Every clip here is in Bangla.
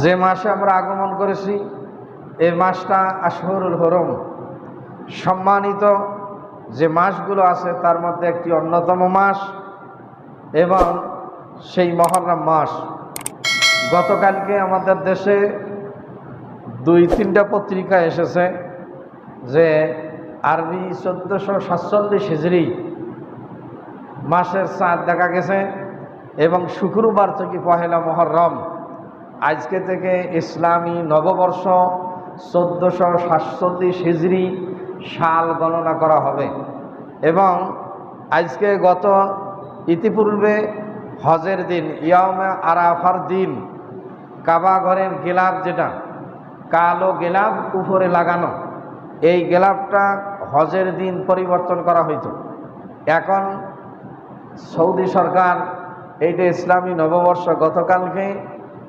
যে মাসে আমরা আগমন করেছি এই মাসটা আশহরুল হরম। সম্মানিত যে মাসগুলো আছে, তার মধ্যে একটি অন্যতম মাস এবং সেই মহরম মাস। গতকালকে আমাদের দেশে দুই, তিনটা পত্রিকা এসেছে যে আরবি চোদ্দোশো সাতচল্লিশ হিজড়ি মাসের চাঁদ দেখা গেছে এবং শুক্রবার থেকে পহেলা মহরম। আজকে থেকে ইসলামী নববর্ষ চোদ্দোশো সাতচল্লিশ হিজড়ি সাল গণনা করা হবে। এবং আজকে গত ইতিপূর্বে হজের দিন ইয়ামে আরাফার দিন, কাবা ঘরের গেলাপ যেটা, কালো গেলাপ উপরে লাগানো, এই গেলাপটা হজের দিন পরিবর্তন করা হইতো। এখন সৌদি সরকার এইটা ইসলামী নববর্ষ গতকালকে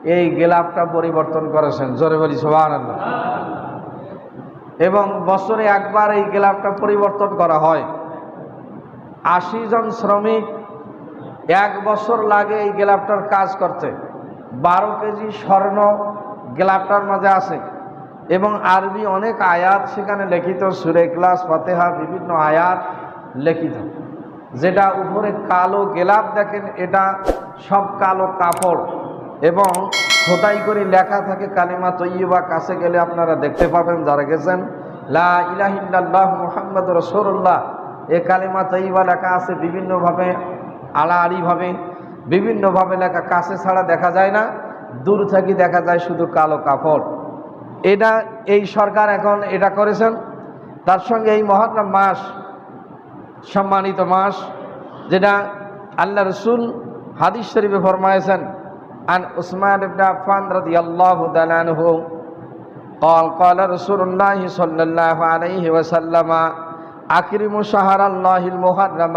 এই গেলাপটা পরিবর্তন করেছেন। জোরে বলি সোহান এবং বছরে একবার এই গেলাপটা পরিবর্তন করা হয়। আশি জন শ্রমিক এক বছর লাগে এই গেলাপটার কাজ করতে। বারো কেজি স্বর্ণ গেলাপটার মাঝে আছে। এবং আরবি অনেক আয়াত সেখানে লিখিত, সুরে ক্লাস ফাতেহা, বিভিন্ন আয়াত লিখিত। যেটা উপরে কালো গেলাপ দেখেন, এটা সব কালো কাপড়। এবং খোদাই করে লেখা থাকে কালিমা তৈবা কাছে গেলে আপনারা দেখতে পাবেন যারা গেছেন, লা মুহাম্মদ রসুল্লাহ এ কালিমা তৈবা লেখা আছে বিভিন্নভাবে, আড়াআড়িভাবে, বিভিন্নভাবে লেখা, কাছে ছাড়া দেখা যায় না, দূর থেকে দেখা যায় শুধু কালো কাপড়। এটা এই সরকার এখন এটা করেছেন, তার সঙ্গে এই মহাত্মা মাস, সম্মানিত মাস, যেটা আল্লাহ রসুল হাদিস শরীফে ফরমায়েছেন আন উসমান ইবনে আফফান রাদিয়াল্লাহু তাআলা আনহু قال قال رسول الله صلى الله عليه وسلم اكرموا شهر الله المحرم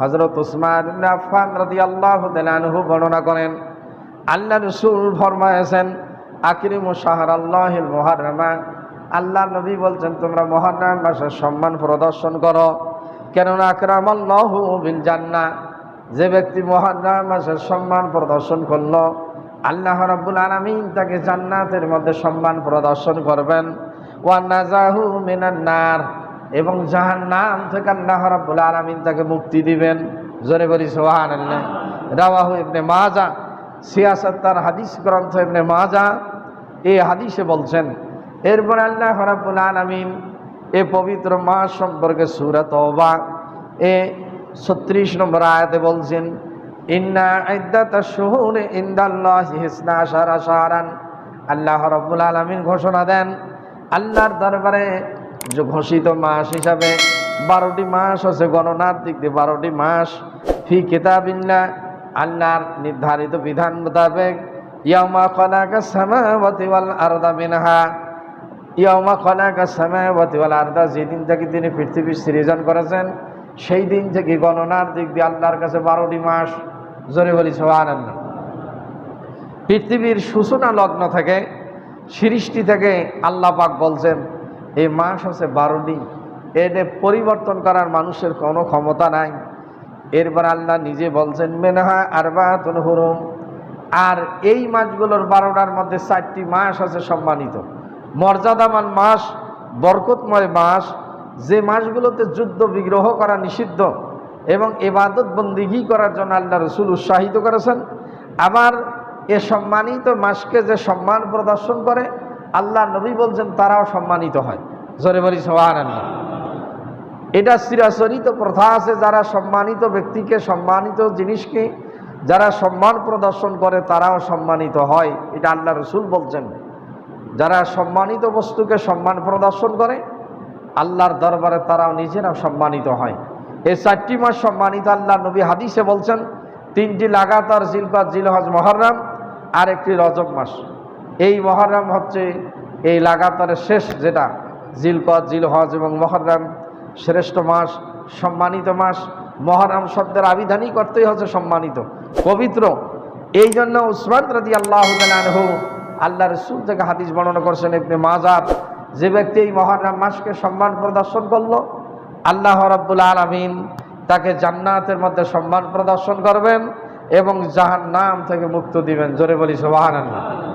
হযরত উসমান ইবনে আফফান রাদিয়াল্লাহু তাআলা আনহু বর্ণনা করেন আল্লাহ রসুল ফরমায়েছেন আকরিমু শাহর আল্লাহিল মুহাররমা আল্লাহ নবী বলছেন তোমরা মহারম মাসের সম্মান প্রদর্শন করো কেননা আকরাম আল্লাহ বিল জান্না যে ব্যক্তি মহারম মাসের সম্মান প্রদর্শন করল, আল্লাহ রাব্বুল আলামিন তাকে জান্নাতের মধ্যে সম্মান প্রদর্শন করবেন। ওয়ান্নাজাহু মিনান নার, এবং জাহান্নাম থেকে আল্লাহ রাব্বুল আলামিন তাকে মুক্তি দিবেন। জোরে বলি সুবহানাল্লাহ। রাওয়াহু ইবনে মাজা, সিয়াসত তার হাদিস গ্রন্থ ইবনে মাজা এই হাদিসে বলছেন, এরপর আল্লাহ রাব্বুল আলামিন এ পবিত্র মাস সম্পর্কে সূরা তওবা, এ 36 নম্বর আয়াতে বলছেন, ইন্না ইদ্দাতাশ শুহুরি হিসনা আশারা শাহরান। আল্লাহ রাব্বুল আলামিন ঘোষণা দেন, আল্লাহর দরবারে ঘোষিত মাস হিসাবে বারোটি মাস আছে, গণনার দিক দিয়ে বারোটি মাস, ফি কিতাবিল্লাহ, আল্লাহর নির্ধারিত বিধান মোতাবেক ইয়ামা খলাকা সামাওয়াতি ওয়াল আরদা মিনহা। ইয়ামা খলাকা সামাওয়াতি ওয়াল আরদা, যেদিন থেকে তিনি পৃথিবীর সৃজন করেছেন সেই দিন থেকে গণনার দিক দিয়ে আল্লাহর কাছে বারোটি মাস জোরে বলি, সুবহানাল্লাহ। পৃথিবীর সূচনা লগ্ন থেকে, সৃষ্টি থেকে আল্লাহ পাক বলছেন, এই মাস আছে বারোটি। এদের পরিবর্তন করার মানুষের কোনো ক্ষমতা নাই। এরপর আল্লাহ নিজে বলছেন, মেনহা আরবাতুন হুরুম। আর এই মাসগুলোর বারোটার মধ্যে চারটি মাস আছে সম্মানিত। মর্যাদামান মাস, বরকতময় মাস যে মাসগুলোতে যুদ্ধ বিগ্রহ করা নিষিদ্ধ এবং এবাদত বন্দিগি করার জন্য আল্লাহ রসুল উৎসাহিত করেছেন, আবার এ সম্মানিত মাসকে যে সম্মান প্রদর্শন করে, আল্লাহ নবী বলছেন তারাও সম্মানিত হয়। জোরে বলি সোহান এটা চিরাচরিত প্রথা আছে, যারা সম্মানিত ব্যক্তিকে, সম্মানিত জিনিসকে যারা সম্মান প্রদর্শন করে, তারাও সম্মানিত হয়। এটা আল্লাহ রসুল বলছেন। যারা সম্মানিত বস্তুকে সম্মান প্রদর্শন করে আল্লাহর দরবারে তারাও নিজেরা সম্মানিত হয়। এই চারটি মাস সম্মানিত আল্লাহ নবী হাদিসে বলছেন, তিনটি লাগাতার জিলকাত জিলহজ, মহরম আর একটি রজব মাস। এই মহরম হচ্ছে এই লাগাতারের শেষ যেটা জিলকত জিলহজ এবং মহরম। শ্রেষ্ঠ মাস, সম্মানিত মাস। মহরম শব্দের আবিধানিক অর্থই হচ্ছে সম্মানিত, পবিত্র। এই জন্য উসমান রাদি আল্লাহ আল্লাহ রসুল থেকে হাদিস বর্ণনা করছেন, ইবনে মাজার যে ব্যক্তি এই মহারাম মাসকে সম্মান প্রদর্শন করল, আল্লাহ রব্বুল আলমিন তাকে জান্নাতের মধ্যে সম্মান প্রদর্শন করবেন এবং জাহান্নাম থেকে মুক্ত দিবেন। জোরে বলি সুবহানাল্লাহ।